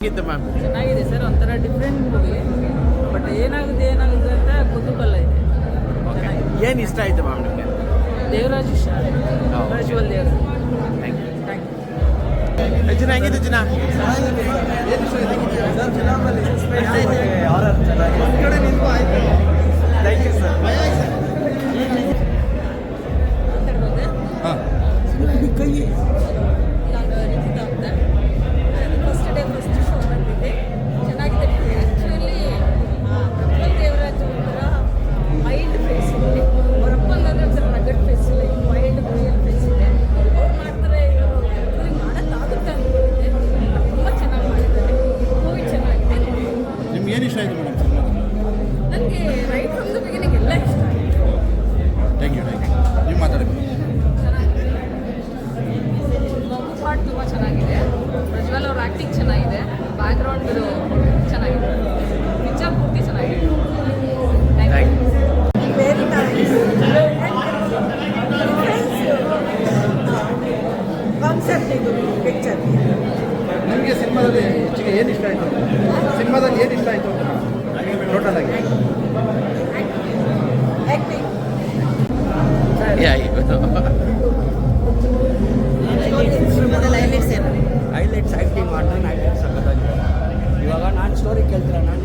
ಹೇಗಿತ್ತು ಮ್ಯಾಮ್. ಚೆನ್ನಾಗಿದೆ ಸರ್ ಒಂಥರ ಡಿಫ್ರೆಂಟ್ ಮೂವಿ ಬಟ್ ಏನಾಗುತ್ತೆ ಏನಾಗುತ್ತೆ ಅಂತ ಕುತೂಹಲ ಇದೆ. ಏನು ಇಷ್ಟ ಆಯಿತು ಮ್ಯಾಮ್ ನಿಮಗೆ? ದೇವರಾಜ್ ಇಷ್ಟ. ಪ್ರಜ್ವಲ್ ಯು ಜನ ಯು ಹೆಚ್ಚಿನ ನಿಮ್ಗೆ ಏನು ಇಷ್ಟ ಆಯಿತು ಮೇಡಮ್ ಸಿನಿಮಾ ನನಗೆ ರೈಟ್ ಫ್ರಮ್ ದ ಬಿಗಿನಿಂಗ್ ಎಲ್ಲ ಇಷ್ಟ ಆಯಿತು. ಥ್ಯಾಂಕ್ ಯು ಥ್ಯಾಂಕ್ ಯು ನೀವು ಮಾತಾಡಬೇಕು. ಚೆನ್ನಾಗಿದೆ ಮಗು ಪಾರ್ಟ್ ತುಂಬ ಚೆನ್ನಾಗಿದೆ. ಪ್ರಜ್ವಲ್ ಅವ್ರ ಆ್ಯಕ್ಟಿಂಗ್ ಚೆನ್ನಾಗಿದೆ. ಬ್ಯಾಕ್ಗ್ರೌಂಡ್ ಚೆನ್ನಾಗಿದೆ. ನಿಜ ಪೂರ್ತಿ ಚೆನ್ನಾಗಿದೆ. ಕಾನ್ಸೆಪ್ಟ್ ಇದು ಪಿಕ್ಚರ್ ನಿಮಗೆ ಸಿನಿಮಾದಲ್ಲಿ ಹೆಚ್ಚಿಗೆ ಏನು ಇಷ್ಟ ಆಯಿತು? ಸಿನಿಮಾದಲ್ಲಿ ಏನು ಇಷ್ಟ ಆಯಿತು? ಟೋಟಲ್ ಆಗಿ. ಹೈಲೈಟ್ಸ್ ಆ್ಯಕ್ಟಿಂಗ್ ಮಾಡ್ತಾನೆ ಇವಾಗ ನಾನು ಸ್ಟೋರಿ ಕೇಳ್ತೀರ? ನಾನು